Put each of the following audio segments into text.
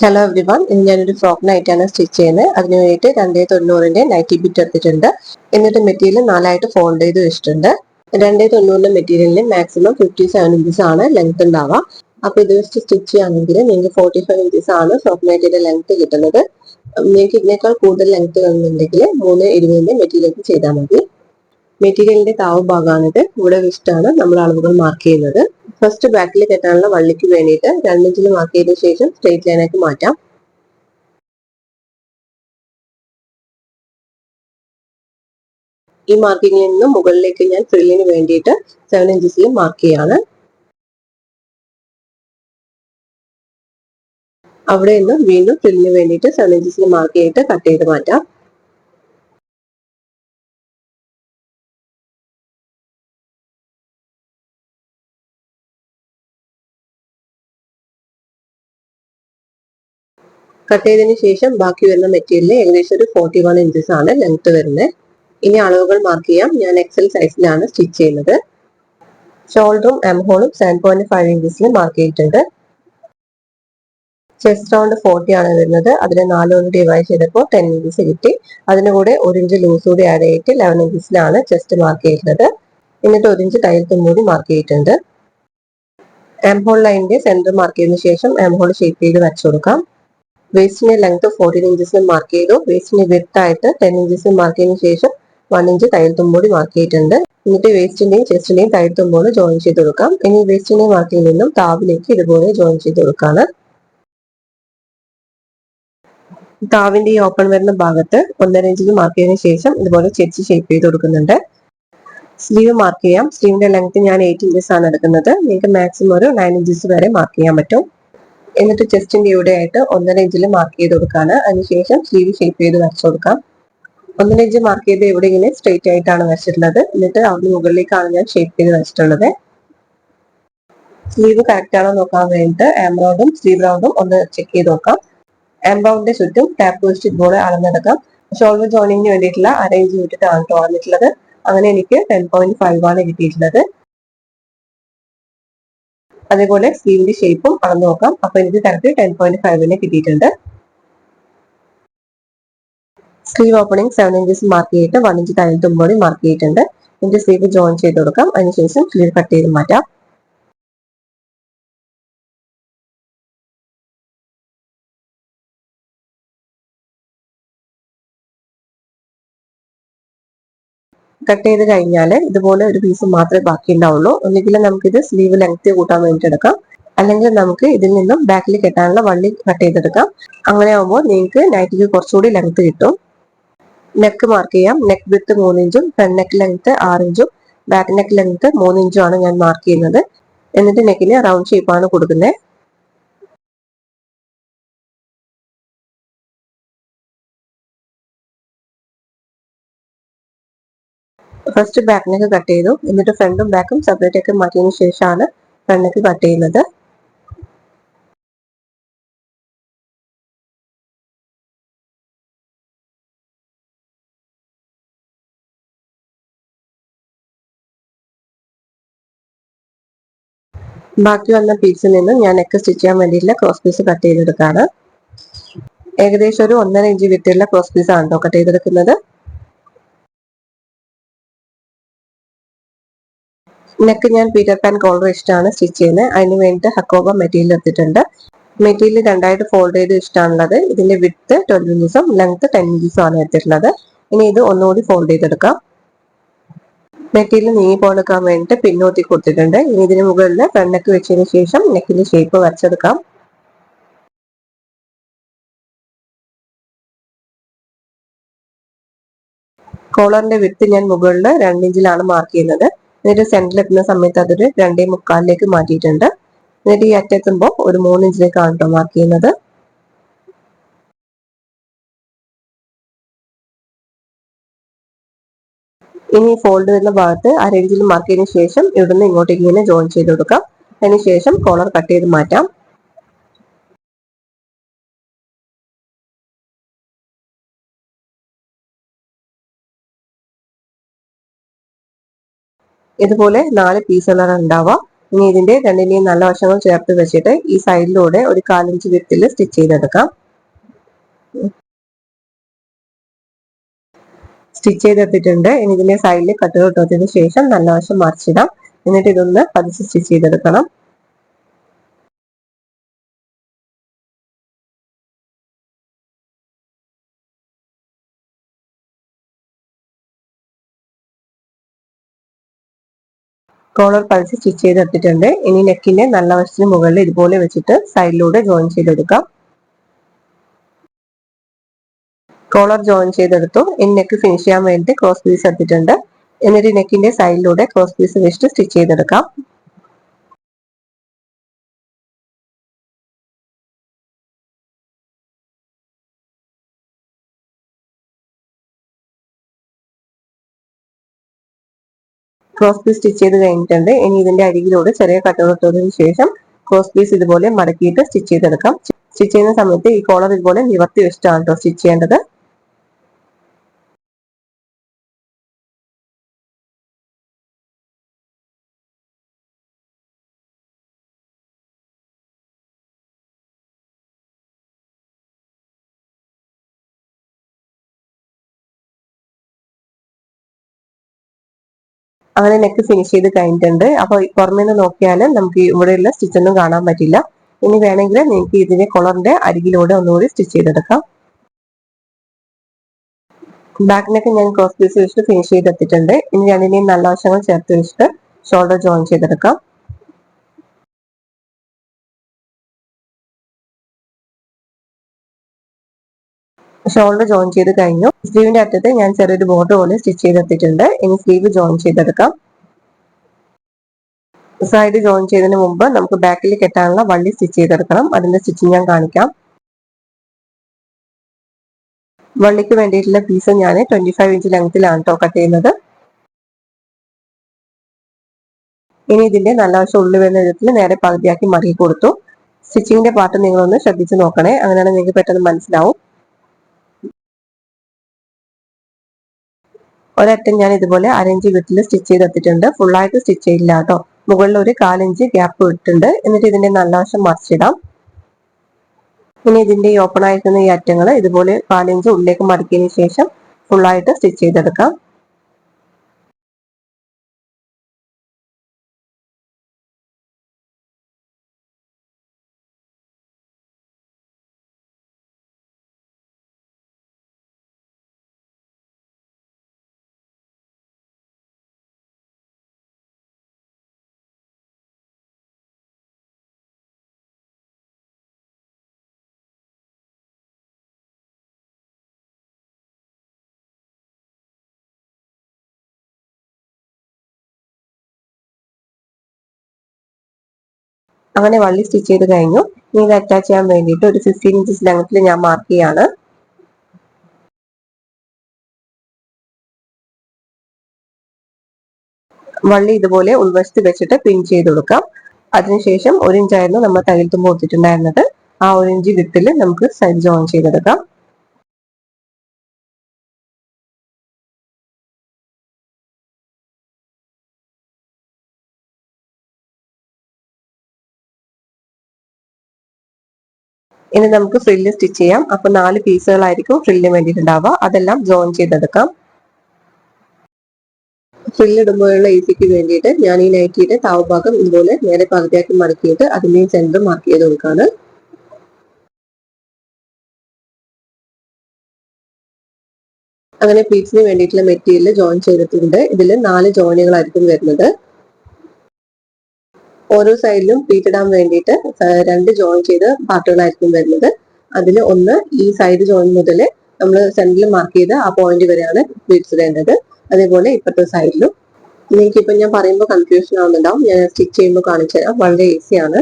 Hello every one ഇന്ന് ഞാനൊരു frock നൈറ്റാണ് stitch ചെയ്യുന്നത്. അതിന് വേണ്ടിയിട്ട് രണ്ടേ തൊണ്ണൂറിന്റെ നൈറ്റി ബിറ്റ് എടുത്തിട്ടുണ്ട്. എന്നിട്ട് മെറ്റീരിയൽ നാലായിട്ട് ഫോൾഡ് ചെയ്ത് വെച്ചിട്ടുണ്ട്. രണ്ടേ തൊണ്ണൂറിന്റെ മെറ്റീരിയലിന് മാക്സിമം ഫിഫ്റ്റി സെവൻ ഇഞ്ചസ് ആണ് ലെങ്ത് ഉണ്ടാവുക. അപ്പോൾ ഇത് വെച്ച് സ്റ്റിച്ച് ചെയ്യുകയാണെങ്കിൽ നിങ്ങൾക്ക് ഫോർട്ടി ഫൈവ് ഇഞ്ചസ് ആണ് ഫ്രോക്ക് നൈറ്റിന്റെ ലെങ്ത് കിട്ടുന്നത്. നിങ്ങൾക്ക് ഇതിനേക്കാൾ കൂടുതൽ ലെങ്ത് വേണമെന്നുണ്ടെങ്കിൽ മൂന്ന് ഇരുപതിന്റെ മെറ്റീരിയൽ ചെയ്താൽ മതി. മെറ്റീരിയലിന്റെ താവ് ഭാഗമാണിത്. ഇവിടെ വെച്ചിട്ടാണ് നമ്മൾ അളവുകൾ മാർക്ക് ചെയ്യുന്നത്. ഫസ്റ്റ് ബാക്കിൽ കെട്ടാനുള്ള വള്ളിക്ക് വേണ്ടിയിട്ട് രണ്ടിഞ്ചിൽ ചെയ്ത ശേഷം സ്ട്രെയിറ്റ് ലൈനാക്കി മാറ്റാം. ഈ മാർക്കിങ്ങിൽ നിന്ന് മുകളിലേക്ക് ഞാൻ ഫ്രില്ലിന് വേണ്ടിയിട്ട് സെവൻ ഇഞ്ചസിൽ മാർക്ക് ചെയ്യാണ്. അവിടെ നിന്ന് വീണ്ടും ഫ്രില്ലിന് വേണ്ടിയിട്ട് സെവൻ ഇഞ്ചസിൽ മാർക്ക് ചെയ്തിട്ട് കട്ട് ചെയ്ത് മാറ്റാം. കട്ട് ചെയ്തതിന് ശേഷം ബാക്കി വരുന്ന മെറ്റീരിയൽ ഏകദേശം ഒരു ഫോർട്ടി വൺ ഇഞ്ചസ് ആണ് ലെങ്ത് വരുന്നത് ഇനി അളവുകൾ മാർക്ക് ചെയ്യാം. ഞാൻ എക്സൽ സൈസിലാണ് സ്റ്റിച്ച് ചെയ്യുന്നത്. ഷോൾഡറും എം ഹോളും സെവൻ പോയിന്റ് ഫൈവ് ഇഞ്ചസിൽ മാർക്ക് ചെയ്തിട്ടുണ്ട്. ചെസ്റ്റ് റൗണ്ട് ഫോർട്ടി ആണ് വരുന്നത്. അതിനെ നാലുകൊണ്ട് ഡിവൈഡ് ചെയ്തപ്പോൾ ടെൻ ഇഞ്ചസ് കിട്ടി. അതിന് കൂടെ ഒരു ഇഞ്ച് ലൂസ് കൂടി ആഡ് ചെയ്തിട്ട് ലെവൻ ഇഞ്ചസിലാണ് ചെസ്റ്റ് മാർക്ക് ചെയ്തിട്ടുള്ളത് എന്നിട്ട് ഒരു ഇഞ്ച് കയ്യിൽ കൂടി മാർക്ക് ചെയ്തിട്ടുണ്ട്. എം ഹോൾ ലൈനിന്റെ സെന്റർ മാർക്ക് ചെയ്തതിനു ശേഷം എം ഹോൾ ഷേപ്പ് ചെയ്ത് വെച്ചു കൊടുക്കാം. വേസ്റ്റിന്റെ ലെങ്ത് ഫോർട്ടീൻ ഇഞ്ചസ് മാർക്ക് ചെയ്തു. വേസ്റ്റിന്റെ വിത്ത് ആയിട്ട് ടെൻ ഇഞ്ചസ് മാർക്ക് ചെയ്തതിനു ശേഷം വൺ ഇഞ്ച് തയ്യൽ തുമ്പോടി മാർക്ക് ചെയ്തിട്ടുണ്ട്. എന്നിട്ട് വേസ്റ്റിന്റെയും ചെസ്റ്റിന്റെയും തയ്യൽ തുമ്പോട് ജോയിൻ ചെയ്ത് കൊടുക്കാം. ഇനി വേസ്റ്റിന്റെ മാർക്കിൽ നിന്നും താവിലേക്ക് ഇതുപോലെ ജോയിൻ ചെയ്ത് കൊടുക്കാണ്. താവിന്റെ ഈ ഓപ്പൺ വരുന്ന ഭാഗത്ത് ഒന്നര ഇഞ്ചിൽ മാർക്ക് ചെയ്തതിനു ശേഷം ഇതുപോലെ ചെച്ച് ഷേപ്പ് ചെയ്ത് കൊടുക്കുന്നുണ്ട്. സ്ലീവ് മാർക്ക് ചെയ്യാം. സ്ലീവിന്റെ ലെങ്ത് ഞാൻ എയ്റ്റ് ഇഞ്ചസ് ആണ് എടുക്കുന്നത്. നിങ്ങൾക്ക് മാക്സിമം ഒരു നയൻ ഇഞ്ചസ് വരെ മാർക്ക് ചെയ്യാൻ പറ്റും. എന്നിട്ട് ചെസ്റ്റിന്റെ ഇവിടെ ആയിട്ട് ഒന്നര ഇഞ്ചിൽ മാർക്ക് ചെയ്ത് കൊടുക്കാണ്. അതിനുശേഷം സ്ലീവ് ഷേപ്പ് ചെയ്ത് വരച്ചു കൊടുക്കാം. ഒന്നര ഇഞ്ച് മാർക്ക് ചെയ്ത് ഇവിടെ ഇങ്ങനെ സ്ട്രെയിറ്റ് ആയിട്ടാണ് വരച്ചിട്ടുള്ളത്. എന്നിട്ട് അവിടെ മുകളിലേക്കാണ് ഞാൻ ഷേപ്പ് ചെയ്ത് വെച്ചിട്ടുള്ളത് സ്ലീവ് കറക്റ്റ് ആണോ നോക്കാൻ വേണ്ടിയിട്ട് എംബ്രോയിഡും സ്ലീവ് റൗണ്ടും ഒന്ന് ചെക്ക് ചെയ്ത് നോക്കാം. എംബ്രോയിഡിന്റെ ചുറ്റും ടാപ്പ് വെച്ചിട്ട് ഇതുപോലെ അളന്നെടുക്കാം. ഷോൾഡർ ജോയിനിങ്ങിന് വേണ്ടിയിട്ടുള്ള അര ഇഞ്ച് വിട്ടിട്ടാണ് തുറന്നിട്ടുള്ളത് അങ്ങനെ എനിക്ക് ടെൻ പോയിന്റ് ഫൈവ് ആണ് കിട്ടിയിട്ടുള്ളത്. അതേപോലെ സ്ലീവിന്റെ ഷേപ്പും അളന്ന് നോക്കാം. അപ്പൊ എനിക്ക് കറക്റ്റ് ടെൻ പോയിന്റ് ഫൈവിന് കിട്ടിയിട്ടുണ്ട്. Sleeve opening seven inches mark ചെയ്തിട്ട് വൺ ഇഞ്ച് തയ്യൽ തുമ്പോടി മാർക്ക് ചെയ്തിട്ടുണ്ട്. എന്റെ സ്ലീവ് ജോയിൻ ചെയ്ത് കൊടുക്കാം. അതിനുശേഷം സ്ലീവ് കട്ട് ചെയ്ത് മാറ്റാം. കട്ട് ചെയ്ത് കഴിഞ്ഞാൽ ഇതുപോലെ ഒരു പീസ് മാത്രമേ ബാക്കി ഉണ്ടാവുള്ളൂ. ഒന്നുകിൽ നമുക്കിത് സ്ലീവ് ലെങ്ത് കൂട്ടാൻ വേണ്ടിയിട്ട് എടുക്കാം. അല്ലെങ്കിൽ നമുക്ക് ഇതിൽ നിന്നും ബാക്കിൽ കെട്ടാനുള്ള വള്ളി കട്ട് ചെയ്തെടുക്കാം. അങ്ങനെ ആകുമ്പോൾ നിങ്ങൾക്ക് നൈറ്റിക്ക് കുറച്ചുകൂടി ലെങ്ത് കിട്ടും. നെക്ക് മാർക്ക് ചെയ്യാം. നെക്ക് വിത്ത് മൂന്നിഞ്ചും ഫ്രണ്ട് നെക്ക് ലെങ്ത് ആറിഞ്ചും ബാക്ക് നെക്ക് ലെങ്ത് മൂന്നിഞ്ചും ആണ് ഞാൻ മാർക്ക് ചെയ്യുന്നത്. എന്നിട്ട് നെക്കിന് റൗണ്ട് ഷേപ്പാണ് കൊടുക്കുന്നത്. ഫസ്റ്റ് ബാക്ക് നെക്ക് കട്ട് ചെയ്തു. എന്നിട്ട് ഫ്രണ്ടും ബാക്കും സെപ്പറേറ്റ് ഒക്കെ മാറ്റിയതിനു ശേഷമാണ് ഫ്രണ്ട് നെക്ക് കട്ട് ചെയ്യുന്നത്. ബാക്കി വന്ന പീസിൽ നിന്ന് ഞാൻ നെക്ക് സ്റ്റിച്ച് ചെയ്യാൻ വേണ്ടിയിട്ടുള്ള ക്രോസ് പീസ് കട്ട് ചെയ്തെടുക്കാണ്. ഏകദേശം ഒരു ഒന്നര ഇഞ്ച് വിട്ടുള്ള ക്രോസ് പീസ് ആണ് കട്ട് ചെയ്തെടുക്കുന്നത്. നെക്ക് ഞാൻ പീറ്റർ പാൻ കോളർ ഇഷ്ടമാണ് സ്റ്റിച്ച് ചെയ്യുന്നത് അതിന് വേണ്ടിയിട്ട് ഹക്കോബ മെറ്റീരിയൽ എടുത്തിട്ടുണ്ട്. മെറ്റീരിയൽ രണ്ടായിട്ട് ഫോൾഡ് ചെയ്ത് ഇഷ്ടമാണുള്ളത് ഇതിന്റെ വിത്ത് ട്വൽവ് ഇഞ്ചസും ലെങ്ത് ടെൻ ഇഞ്ചസും ആണ് എടുത്തിട്ടുള്ളത്. ഇനി ഇത് ഒന്നുകൂടി ഫോൾഡ് ചെയ്തെടുക്കാം. മെറ്റീരിയൽ നീങ്ങി പോകാൻ വേണ്ടിയിട്ട് പിന്നോട്ടി കൊടുത്തിട്ടുണ്ട്. ഇനി ഇതിന് മുകളിൽ ഫ്രണ്ട് നെക്ക് വെച്ചതിന് ശേഷം നെക്കിന്റെ ഷേപ്പ് വരച്ചെടുക്കാം. കോളറിന്റെ വിത്ത് ഞാൻ മുകളിൽ രണ്ടിഞ്ചിലാണ് മാർക്ക് ചെയ്യുന്നത്. എന്നിട്ട് സെന്ററിൽ എത്തുന്ന സമയത്ത് അതൊരു രണ്ടേ മുക്കാലിലേക്ക് മാറ്റിയിട്ടുണ്ട്. എന്നിട്ട് ഈ അറ്റെത്തുമ്പോൾ ഒരു മൂന്ന് ഇഞ്ചിലേക്കാണ് കേട്ടോ മാർക്ക് ചെയ്യുന്നത്. ഇനി ഫോൾഡ് വരുന്ന ഭാഗത്ത് അര ഇഞ്ചിൽ മാർക്ക് ചെയ്തതിനു ശേഷം ഇവിടുന്ന് ഇങ്ങോട്ടേക്ക് ഇങ്ങനെ ജോയിൻ ചെയ്ത് കൊടുക്കാം. അതിനുശേഷം കോളർ കട്ട് ചെയ്ത് മാറ്റാം. ഇതുപോലെ നാല് പീസ് എന്നാണ് ഉണ്ടാവുക. ഇനി ഇതിന്റെ രണ്ടിനെയും നല്ല വശങ്ങൾ ചേർത്ത് വെച്ചിട്ട് ഈ സൈഡിലൂടെ ഒരു കാലഞ്ച് വിത്തിൽ സ്റ്റിച്ച് ചെയ്തെടുക്കാം. സ്റ്റിച്ച് ചെയ്തെടുത്തിട്ടുണ്ട്. ഇനി ഇതിന്റെ സൈഡിൽ കട്ട് ഇട്ടതിന് ശേഷം നല്ല വശം മറിച്ചിടാം. എന്നിട്ട് ഇതൊന്ന് പതിച്ച് സ്റ്റിച്ച് ചെയ്തെടുക്കണം. കോളർ പതിച്ച് സ്റ്റിച്ച് ചെയ്തെടുത്തിട്ടുണ്ട്. ഇനി നെക്കിന്റെ നല്ല വശത്തിന് മുകളിൽ ഇതുപോലെ വെച്ചിട്ട് സൈഡിലൂടെ ജോയിൻ ചെയ്തെടുക്കാം. കോളർ ജോയിൻ ചെയ്തെടുത്തു. ഇനി നെക്ക് ഫിനിഷ് ചെയ്യാൻ വേണ്ടി ക്രോസ് പീസ് എടുത്തിട്ടുണ്ട്. എന്നിട്ട് നെക്കിന്റെ സൈഡിലൂടെ ക്രോസ് പീസ് വെച്ചിട്ട് സ്റ്റിച്ച് ചെയ്തെടുക്കാം. ക്രോസ് പീസ് സ്റ്റിച്ച് ചെയ്ത് കഴിഞ്ഞിട്ടുണ്ട്. ഇനി ഇതിന്റെ അരികിലൂടെ ചെറിയ കട്ടുകൾ ഇട്ടതിന് ശേഷം ക്രോസ് പീസ് ഇതുപോലെ മടക്കിയിട്ട് സ്റ്റിച്ച് ചെയ്തെടുക്കാം. സ്റ്റിച്ച് ചെയ്യുന്ന സമയത്ത് ഈ കോളർ ഇതുപോലെ നിവർത്തി വെച്ചിട്ടാണ് കേട്ടോ സ്റ്റിച്ച് ചെയ്യേണ്ടത്. അങ്ങനെ നെക്ക് ഫിനിഷ് ചെയ്ത് കഴിഞ്ഞിട്ടുണ്ട്. അപ്പോൾ പുറമേ നിന്ന് നോക്കിയാൽ നമുക്ക് ഇവിടെയുള്ള സ്റ്റിച്ചൊന്നും കാണാൻ പറ്റില്ല. ഇനി വേണമെങ്കിൽ നിങ്ങൾക്ക് ഇതിന്റെ കൊളറിന്റെ അരികിലൂടെ ഒന്നുകൂടി സ്റ്റിച്ച് ചെയ്തെടുക്കാം. ബാക്ക് നെക്ക് ഞാൻ ക്രോസ് പീസ് വെച്ചിട്ട് ഫിനിഷ് ചെയ്തെത്തിയിട്ടുണ്ട് ഇനി രണ്ടിനെയും നല്ല വശങ്ങൾ ചേർത്ത് വെച്ചിട്ട് ഷോൾഡർ ജോയിൻ ചെയ്തെടുക്കാം. ഷോൾഡർ ജോയിൻ ചെയ്ത് കഴിഞ്ഞു. സ്ലീവിന്റെ അറ്റത്ത് ഞാൻ ചെറിയൊരു ബോർഡർ പോലെ സ്റ്റിച്ച് ചെയ്തെടുത്തിട്ടുണ്ട്. ഇനി സ്ലീവ് ജോയിൻ ചെയ്തെടുക്കാം. സൈഡ് ജോയിൻ ചെയ്തതിന് മുമ്പ് നമുക്ക് ബാക്കിൽ കെട്ടാനുള്ള വള്ളി സ്റ്റിച്ച് ചെയ്തെടുക്കണം. അതിന്റെ സ്റ്റിച്ചിങ് ഞാൻ കാണിക്കാം. വള്ളിക്ക് വേണ്ടിയിട്ടുള്ള പീസ് ഞാൻ ട്വന്റി ഫൈവ് ഇഞ്ച് ലെങ്ത്തിലാണ് കേട്ടോ കട്ട് ചെയ്യുന്നത്. ഇനി ഇതിന്റെ നല്ല വശം ഉള്ളിൽ വരുന്ന വിധത്തിൽ നേരെ പകുതിയാക്കി മറികൊടുത്തു കൊടുത്തു. സ്റ്റിച്ചിങ്ങിന്റെ പാർട്ട് നിങ്ങളൊന്ന് ശ്രദ്ധിച്ചു നോക്കണേ. അങ്ങനെയാണ് നിങ്ങൾക്ക് പെട്ടെന്ന് മനസ്സിലാവും. ഒരറ്റം ഞാൻ ഇതുപോലെ അരഞ്ച് വിട്ടിൽ സ്റ്റിച്ച് ചെയ്തെത്തിയിട്ടുണ്ട് ഫുള്ളായിട്ട് സ്റ്റിച്ച് ചെയ്യില്ല കേട്ടോ. മുകളിൽ ഒരു കാലിഞ്ച് ഗ്യാപ്പ് ഇട്ടിട്ടുണ്ട്. എന്നിട്ട് ഇതിന്റെ നല്ല വശം മറിച്ചിടാം. ഇനി ഇതിന്റെ ഈ ഓപ്പൺ ആയിരിക്കുന്ന ഈ അറ്റങ്ങൾ ഇതുപോലെ കാലിഞ്ച് ഉള്ളിലേക്ക് മടക്കിയതിനു ശേഷം ഫുള്ളായിട്ട് സ്റ്റിച്ച് ചെയ്തെടുക്കാം. അങ്ങനെ വള്ളി സ്റ്റിച്ച് ചെയ്ത് കഴിഞ്ഞു. ഇനി ഇത് അറ്റാച്ച് ചെയ്യാൻ വേണ്ടിയിട്ട് ഒരു ഫിഫ്റ്റീൻ ഇഞ്ചസ് ലെങ്ത്തിൽ ഞാൻ മാർക്ക് ചെയ്യാണ്. വള്ളി ഇതുപോലെ ഉൾവശത്ത് വെച്ചിട്ട് പിൻ ചെയ്ത് കൊടുക്കാം. അതിനുശേഷം ഒരു ഇഞ്ചായിരുന്നു നമ്മൾ തയ്യൽ തുമ്പ് കൊടുത്തിട്ടുണ്ടായിരുന്നത് ആ ഒരു ഇഞ്ച് വിത്തിൽ നമുക്ക് സൈഡ് ജോയിൻ ചെയ്തെടുക്കാം. ഇനി നമുക്ക് ഫ്രില്ല് സ്റ്റിച്ച് ചെയ്യാം. അപ്പൊ നാല് പീസുകളായിരിക്കും ഫ്രില്ലിന് വേണ്ടിയിട്ടുണ്ടാവുക. അതെല്ലാം ജോയിൻ ചെയ്തെടുക്കാം. ഫ്രില്ല് ഇടുമ്പോഴുള്ള ഈസിക്ക് വേണ്ടിയിട്ട് ഞാൻ ഈ നൈറ്റിയുടെ താവഭാഗം ഇതുപോലെ നേരെ പകുതിയാക്കി മടക്കിയിട്ട് അതിന്റെ സെന്റർ മാർക്ക് ചെയ്ത് കൊടുക്കാണ്. അങ്ങനെ പ്ലീറ്റ്സിന് വേണ്ടിയിട്ടുള്ള മെറ്റീരിയൽ ജോയിൻ ചെയ്തിട്ടുണ്ട്. ഇതിൽ നാല് ജോയിനുകളായിരിക്കും വരുന്നത്. ഓരോ സൈഡിലും പ്ലീറ്റ് ഇടാൻ വേണ്ടിയിട്ട് രണ്ട് ജോയിൻ ചെയ്ത പാർട്ടുകളായിരിക്കും വരുന്നത്. അതിൽ ഒന്ന് ഈ സൈഡ് ജോയിൻ മുതൽ നമ്മൾ സെന്ററിൽ മാർക്ക് ചെയ്ത് ആ പോയിന്റ് വരെയാണ് പീറ്റ്സ് ഇടേണ്ടത്. അതേപോലെ ഇപ്പോഴത്തെ സൈഡിലും നിങ്ങൾക്കിപ്പോൾ ഞാൻ പറയുമ്പോൾ കൺഫ്യൂഷൻ ആവുന്നുണ്ടാവും. ഞാൻ സ്റ്റിച്ച് ചെയ്യുമ്പോൾ കാണിച്ചു തരാം. വളരെ ഈസിയാണ്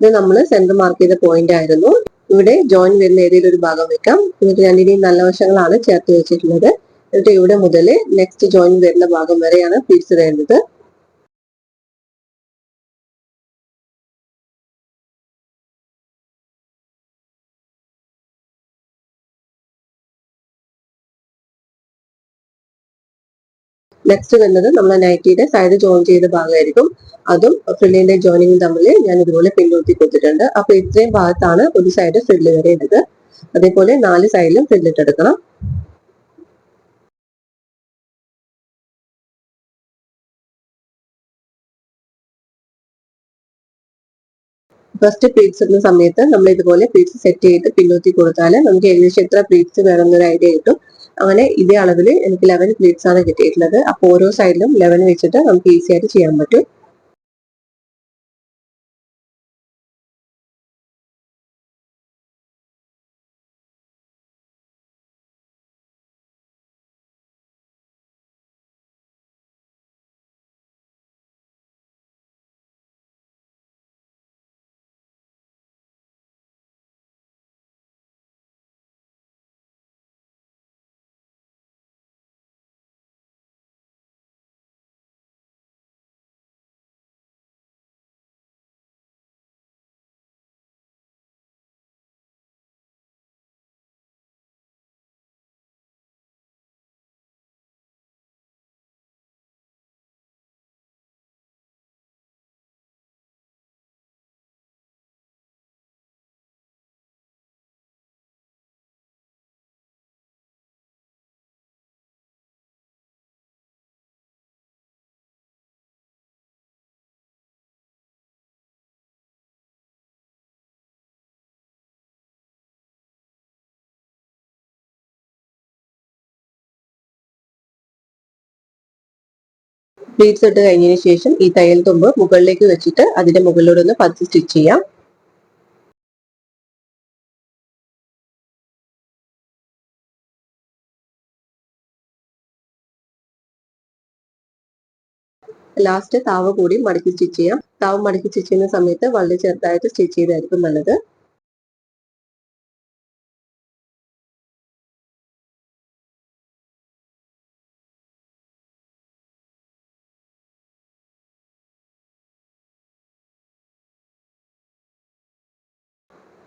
ഇത് നമ്മൾ സെന്റർ മാർക്ക് ചെയ്ത പോയിന്റ് ആയിരുന്നു. ഇവിടെ ജോയിൻ വരുന്ന ഏരിയയിൽ ഒരു ഭാഗം വെക്കാം. എന്നിട്ട് രണ്ടിനെയും നല്ല വശങ്ങളാണ് ചേർത്ത് വെച്ചിട്ടുള്ളത്. എന്നിട്ട് ഇവിടെ മുതൽ നെക്സ്റ്റ് ജോയിൻ വരുന്ന ഭാഗം വരെയാണ് പ്ലീറ്റ്സ് നെക്സ്റ്റ് വരുന്നത് നമ്മൾ നൈറ്റിയുടെ സൈഡ് ജോയിൻ ചെയ്ത ഭാഗമായിരിക്കും. അതും ഫ്രില്ലിന്റെ ജോയിനിങ് തമ്മിൽ ഞാൻ ഇതുപോലെ പിന്നോട്ടി കൊടുത്തിട്ടുണ്ട് അപ്പൊ ഇത്രയും ഭാഗത്താണ് ഒരു സൈഡ് ഫ്രില്ല് വരേണ്ടത് അതേപോലെ നാല് സൈഡിലും ഫ്രില്ലിട്ടെടുക്കണം ഫസ്റ്റ് പ്ലീറ്റ്സ് ഇടുന്ന സമയത്ത് നമ്മൾ ഇതുപോലെ പ്ലീറ്റ്സ് സെറ്റ് ചെയ്ത് പിന്നോത്തി കൊടുത്താൽ നമുക്ക് ഏകദേശം എത്ര പ്ലീറ്റ്സ് വേണമെന്നൊരു ഐഡിയ കിട്ടും. അങ്ങനെ ഇതേ അളവിൽ എനിക്ക് ലെവൻ പ്ലേറ്റ്സ് ആണ് കിട്ടിയിട്ടുള്ളത്. അപ്പോൾ ഓരോ സൈഡിലും ലെവൻ വെച്ചിട്ട് നമുക്ക് ഈസി ആയിട്ട് ചെയ്യാൻ പറ്റും. പ്ലീറ്റ്സ് ഇട്ട് കഴിഞ്ഞതിന് ശേഷം ഈ തയ്യൽ തുമ്പ് മുകളിലേക്ക് വെച്ചിട്ട് അതിന്റെ മുകളിലൂടെ ഒന്ന് പത്ത് സ്റ്റിച്ച് ചെയ്യാം. ലാസ്റ്റ് താവ് കൂടി മടക്കി സ്റ്റിച്ച് ചെയ്യാം. താവ് മടക്കി സ്റ്റിച്ച് ചെയ്യുന്ന സമയത്ത് വളരെ ചെറുതായിട്ട് സ്റ്റിച്ച് ചെയ്തായിരിക്കും നല്ലത്.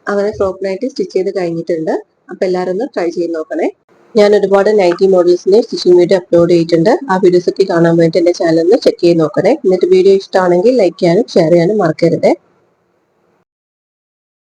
അങ്ങനെ ഫ്രോക്ക് നൈറ്റി സ്റ്റിച്ച് ചെയ്ത് കഴിഞ്ഞിട്ടുണ്ട്. അപ്പൊ എല്ലാവരും ഒന്ന് ട്രൈ ചെയ്ത് നോക്കണേ. ഞാൻ ഒരുപാട് നൈറ്റി മോഡൽസിന്റെ സ്റ്റിച്ചിങ് വീഡിയോ അപ്ലോഡ് ചെയ്തിട്ടുണ്ട്. ആ വീഡിയോസ് ഒക്കെ കാണാൻ വേണ്ടി എന്റെ ചാനൽ ഒന്ന് ചെക്ക് ചെയ്ത് നോക്കണേ. എന്നിട്ട് വീഡിയോ ഇഷ്ടമാണെങ്കിൽ ലൈക്ക് ചെയ്യാനും ഷെയർ ചെയ്യാനും മറക്കരുത്.